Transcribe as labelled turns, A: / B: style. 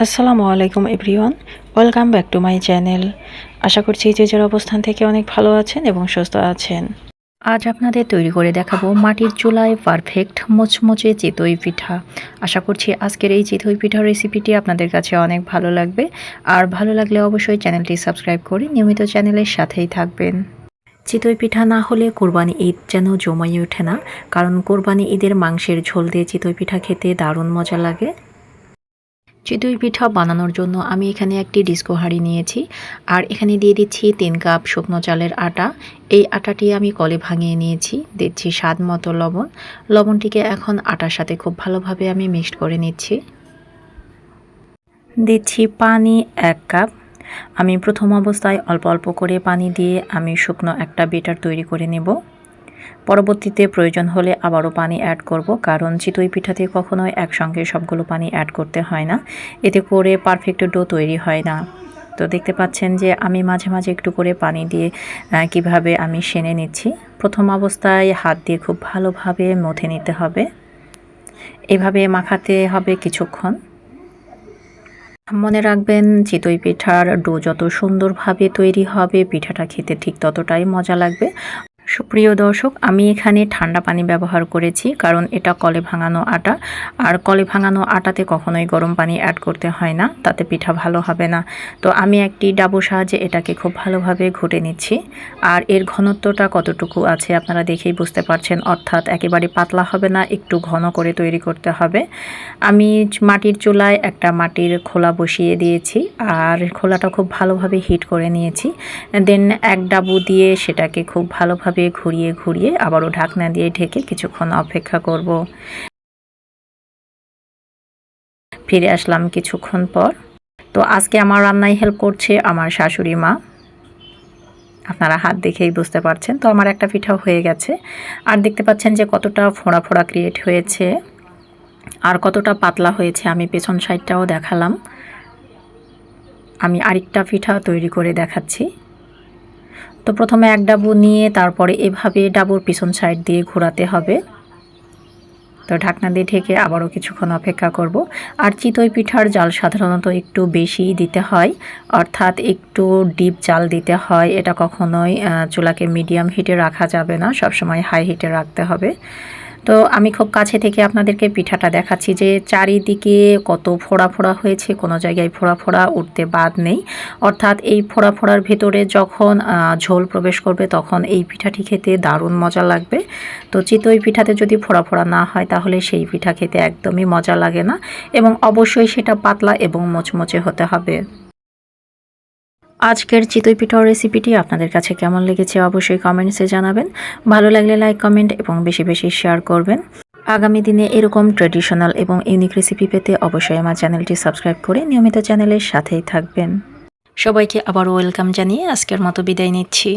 A: আসসালামু আলাইকুম everyone, welcome back to my channel. আশা করছি যে যার অবস্থান থেকে অনেক ভালো আছেন এবং সুস্থ আছেন। আজ আপনাদের তৈরি করে দেখাবো মাটির চুলায় পারফেক্ট মোচমোচে চিতই পিঠা। আশা করছি আজকের এই চিতই পিঠার রেসিপিটি আপনাদের কাছে অনেক ভালো লাগবে। আর ভালো লাগলে অবশ্যই চ্যানেলটি সাবস্ক্রাইব করে নিয়মিত চ্যানেলের সাথেই থাকবেন। চিতই পিঠা না হলে কোরবানি ঈদ যেন জমাই ওঠে না, কারণ কোরবানি ঈদের মাংসের ঝোল দিয়ে চিতই পিঠা খেতে দারুণ মজা লাগে। চিতই পিঠা বানানোর জন্য আমি এখানে একটি ডিস্কো হাঁড়ি নিয়েছি। আর এখানে দিয়ে দিচ্ছি তিন কাপ শুকনো চালের আটা। এই আটাটি আমি কলে ভাঙিয়ে নিয়েছি। দিচ্ছি স্বাদ মতো লবণ। লবণটিকে এখন আটার সাথে খুব ভালোভাবে আমি মিক্সড করে নিচ্ছি। দিচ্ছি পানি এক কাপ। আমি প্রথম অবস্থায় অল্প অল্প করে পানি দিয়ে আমি শুকনো একটা বেটার তৈরি করে নেব। পরবর্তীতে প্রয়োজন হলে আবারও পানি অ্যাড করব, কারণ চিতই পিঠাতে কখনোই একসঙ্গে সবগুলো পানি অ্যাড করতে হয় না। এতে করে পারফেক্ট ডো তৈরি হয় না। তো দেখতে পাচ্ছেন যে আমি মাঝে মাঝে একটু করে পানি দিয়ে কীভাবে আমি সেনে নিচ্ছি। প্রথম অবস্থায় হাত দিয়ে খুব ভালোভাবে মথে নিতে হবে। এভাবে মাখাতে হবে কিছুক্ষণ। মনে রাখবেন, চিতই পিঠার ডো যত সুন্দরভাবে তৈরি হবে, পিঠাটা খেতে ঠিক ততটাই মজা লাগবে। সুপ্রিয় দর্শক, আমি এখানে ঠান্ডা পানি ব্যবহার করেছি কারণ এটা কলে ভাঙানো আটা। আর কলে ভাঙানো আটাতে কখনোই গরম পানি অ্যাড করতে হয় না, তাতে পিঠা ভালো হবে না। তো আমি একটি ডাবু সাহায্যে এটাকে খুব ভালোভাবে ঘুটে নিচ্ছি। আর এর ঘনত্বটা কতটুকু আছে আপনারা দেখেই বুঝতে পারছেন, অর্থাৎ একেবারে পাতলা হবে না, একটু ঘন করে তৈরি করতে হবে। আমি মাটির চুলায় একটা মাটির খোলা বসিয়ে দিয়েছি, আর খোলাটা খুব ভালোভাবে হিট করে নিয়েছি। দেন এক ডাবু দিয়ে সেটাকে খুব ভালোভাবে ভাবে ঘুরিয়ে ঘুরিয়ে আবারও ঢাকনা দিয়ে ঢেকে কিছুক্ষণ অপেক্ষা করব। ফিরে আসলাম কিছুক্ষণ পর। তো আজকে আমার রান্নায় হেল্প করছে আমার শাশুড়ি মা। আপনারা হাত দেখেই বুঝতে পারছেন। তো আমার একটা পিঠাও হয়ে গেছে। আর দেখতে পাচ্ছেন যে কতটা ফোড়া ফোড়া ক্রিয়েট হয়েছে। আর কতটা পাতলা হয়েছে আমি পেছন সাইডটাও দেখালাম। আমি আরেকটা পিঠা তৈরি করে দেখাচ্ছি। তো প্রথমে এক ডাবু নিয়ে তারপরে এভাবে ডাবুর পিছন সাইড দিয়ে ঘোরাতে হবে। তো ঢাকনা দিয়ে ঢেকে আবারও কিছুক্ষণ অপেক্ষা করব। আর চিতই পিঠার জাল সাধারণত একটু বেশি দিতে হয়, অর্থাৎ একটু ডিপ জাল দিতে হয়। এটা কখনোই চুলাকে মিডিয়াম হিটে রাখা যাবে না, সবসময় হাই হিটে রাখতে হবে। তো আমি খুব কাছে থেকে আপনাদেরকে পিঠাটা দেখাচ্ছি যে চারিদিকে কত ফোড়া ফোড়া হয়েছে, কোনো জায়গায় ফোড়া ফোড়া, উঠতে বাদ নেই। অর্থাৎ এই ফোড়া ফোড়ার ভেতরে যখন ঝোল প্রবেশ করবে তখন এই পিঠাটি খেতে দারুণ মজা লাগবে। তো চিতই পিঠাতে যদি ফোড়া ফোড়া না হয় তাহলে সেই পিঠা খেতে একদমই মজা লাগে না এবং অবশ্যই সেটা পাতলা এবং মোচমোচে হতে হবে। আজকের চিতই পিঠার রেসিপিটি আপনাদের কাছে কেমন লেগেছে অবশ্যই কমেন্টসে জানাবেন। ভালো লাগলে লাইক কমেন্ট এবং বেশি বেশি শেয়ার করবেন। আগামী দিনে এরকম ট্র্যাডিশনাল এবং ইউনিক রেসিপি পেতে অবশ্যই আমার চ্যানেলটি সাবস্ক্রাইব করে নিয়মিত চ্যানেলের সাথেই থাকবেন। সবাইকে আবার ওয়েলকাম জানিয়ে আজকের মতো বিদায় নিচ্ছি।